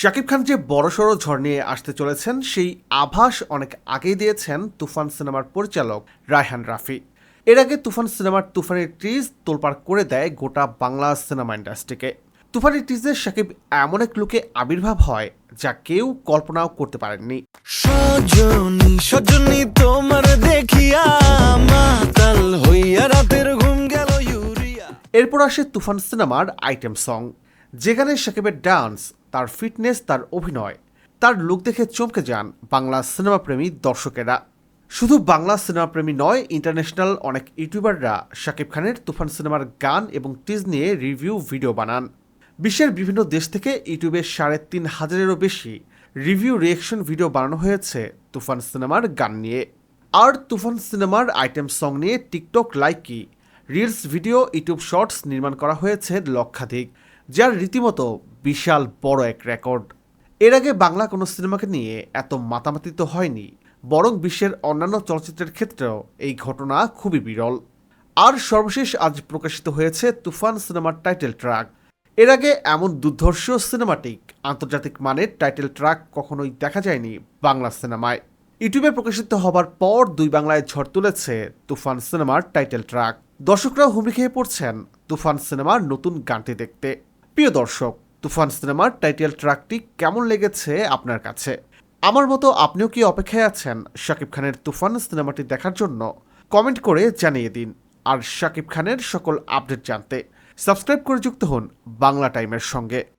শাকিব খান যে বড়সড় ঝড় নিয়ে আসতে চলেছেন সেই আভাস অনেক আগেই দিয়েছেন তুফান সিনেমার পরিচালক রায়হান রাফি। এর আগে তুফান সিনেমার তুফানের ট্রিজ তোলপাড় করে দেয় গোটা বাংলা সিনেমা ইন্ডাস্ট্রিকে। তুফানের ট্রিজে শাকিব এমন এক লুকে আবির্ভাব হয় যা কেউ কল্পনাও করতে পারেননি। সজনী সজনী তোমার দেখিয়া মাতাল হইয়া রাতের ঘুম গেল ইউরিয়া। এরপর আসে তুফান সিনেমার আইটেম সং যেখানে শাকিবের ডান্স তার ফিটনেস, তার অভিনয়। তার লুক দেখে চমকে যান বাংলা সিনেমাপ্রেমী দর্শকেরা। শুধু বাংলা সিনেমাপ্রেমী নয় ইন্টারন্যাশনাল অনেক ইউটিউবাররা শাকিব খানের তুফান সিনেমার গান এবং টিজ নিয়ে রিভিউ ভিডিও বানান। বিশ্বের বিভিন্ন দেশ থেকে ইউটিউবে সাড়ে তিন হাজারেরও বেশি রিভিউ রিয়েকশন ভিডিও বানানো হয়েছে তুফান সিনেমার গান নিয়ে। আর তুফান সিনেমার আইটেম সং নিয়ে TikTok Likee reels video YouTube Shorts নির্মাণ করা হয়েছে লক্ষাধিক, যার রীতিমতো বিশাল বড় এক রেকর্ড এর আগে বাংলা কোনো সিনেমাকে নিয়ে এত মাতামাতি তো হয়নি, বরং বিশ্বের অন্যান্য চলচ্চিত্রের ক্ষেত্রেও এই ঘটনা খুবই বিরল। আর সর্বশেষ আজ প্রকাশিত হয়েছে তুফান সিনেমার টাইটেল ট্র্যাক এর আগে এমন দুর্ধর্ষ সিনেমাটিক আন্তর্জাতিক মানের টাইটেল ট্র্যাক কখনোই দেখা যায়নি বাংলা সিনেমায়। ইউটিউবে প্রকাশিত হবার পর দুই বাংলায় ঝড় তুলেছে তুফান সিনেমার টাইটেল ট্র্যাক দর্শকরা হুমড়ি খেয়ে পড়ছেন তুফান সিনেমার নতুন গানটি দেখতে। প্রিয় দর্শক তুফান সিনেমার টাইটেল ট্র্যাকটি কেমন লেগেছে আপনার কাছে? আমার মতো আপনিও কি অপেক্ষায় আছেন শাকিব খানের তুফান সিনেমাটি দেখার জন্য? কমেন্ট করে জানিয়ে দিন। আর শাকিব খানের সকল আপডেট জানতে সাবস্ক্রাইব করে যুক্ত হন বাংলা টাইমের সঙ্গে।